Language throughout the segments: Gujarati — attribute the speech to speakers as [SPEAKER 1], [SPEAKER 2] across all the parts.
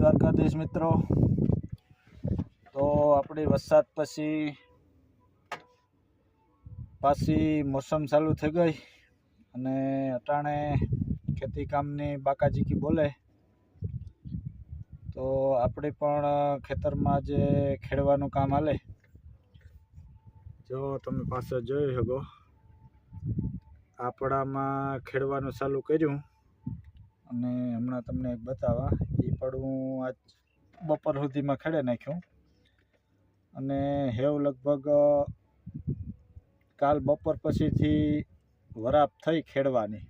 [SPEAKER 1] દ્વારકાધીશ મિત્રો. તો આપણી વરસાદ પછી પાછી મોસમ ચાલુ થઈ ગઈ અને અટાણે ખેતી કામની બાકાજીકી બોલે. તો આપણે પણ ખેતરમાં જે ખેડવાનું કામ હાલે. જો તમે પાછળ જોઈ શકો. આપણામાં ખેડવાનું ચાલુ કર્યું. અને હમણાં તમને એક બતાવવા એ પડવું આજ બપોર સુધીમાં ખેડે નાખ્યું. અને હેવ લગભગ કાલ બપોર પછીથી વરાપ થઈ ખેડવાની.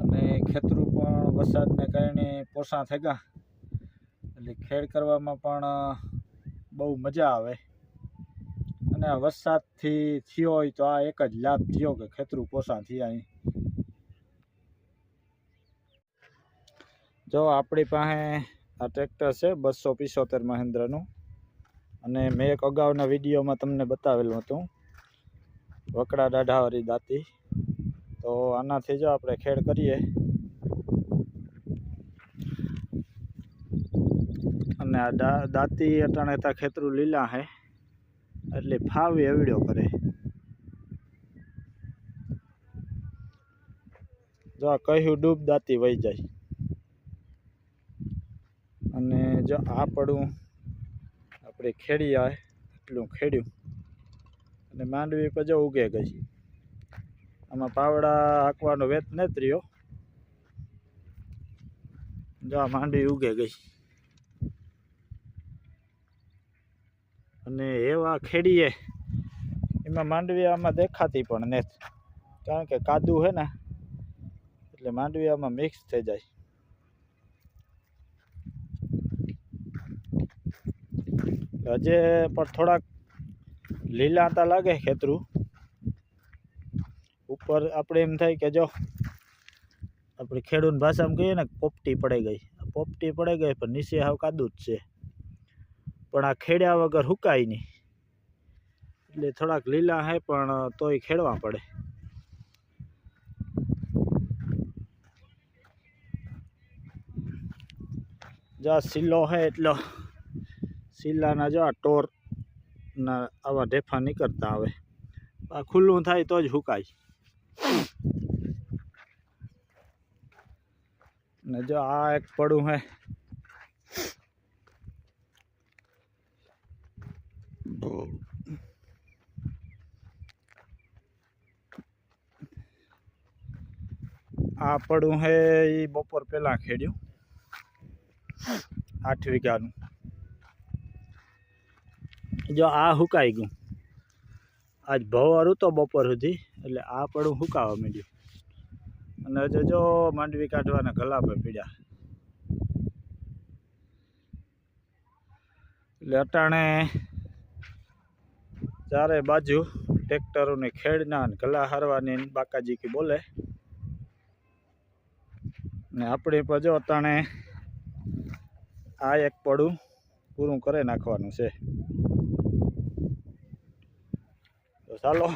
[SPEAKER 1] અને ખેતરું પણ વરસાદને કારણે પોસા થઈ ગયા એટલે ખેડ કરવામાં પણ બહુ મજા આવે. અને વરસાદથી થયો હોય તો આ એક જ લાભ થયો કે ખેતરું પોસા થયા અહીં. જો આપણી પાસે આ ટ્રેક્ટર છે, બસો પિસોતેર મહેન્દ્રનું. અને મેં એક અગાઉના વિડીયોમાં તમને બતાવેલું હતું, વકડા દાઢાવાળી દાંતી. તો આનાથી જો આપણે ખેડ કરીએ. અને આ દાંતી અટાણે તા ખેતરું લીલા હે, એટલે ફાવી એવડ્યો કરે. જો આ કહ્યું ડૂબ દાંતી વહી જાય અને જો આ પડું આપણે ખેડી આવે એટલું ખેડ્યું. અને માંડવી પર જો ઉગે ગઈ. આમાં પાવડા હાંકવાનો વેત નથી રહ્યો. જો આ માંડવી ઉગે ગઈ. અને એવા ખેડીએ. એમાં માંડવી આમાં દેખાતી પણ નથી. કારણ કે કાદુ છે ને, એટલે માંડવી આમાં મિક્સ થઈ જાય. હજે પણ થોડાક લીલાતા લાગે ખેતરું. ઉપર આપણે એમ થાય કે જો આપણે ખેડૂત ભાષામાં કહીએ ને પોપટી પડી ગઈ. પોપટી પડી ગઈ પણ નીચે હાવ કાદું જ છે. પણ આ ખેડ્યા વગર હુકાય નહીં. એટલે થોડાક લીલા હે પણ તોય ખેડવા પડે. જો સિલ્લો હે એટલો. સિલ્લાના જો આ ટોર ના આવા ઢેફા નીકળતા આવે. આ ખુલ્લું થાય તો જ હુકાય. ને જો આ એક પડું હે. આ પડું હે એ બપોર પહેલાં ખેડ્યું. આઠ વીઘાનું. જો આ હુકાઈ ગયું. આજ ભવર તો બપોર સુધી, એટલે આ પડું હુકાવા માંડ્યું. અને હજુ જો માંડવી કાઢવાના ગલાપે પીડ્યા. એટલે અટાણે ચારે બાજુ ટ્રેક્ટરોને ખેડના અને ગલા હારવાની બાકાજી બોલે. ને આપણે પર જો અટાણે આ એક પડું પૂરું કરી નાખવાનું છે. ચાલો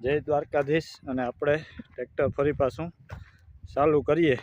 [SPEAKER 1] જય દ્વારકાધીશ અને આપણે ટ્રેક્ટર ફરી પાછું ચાલુ કરીએ.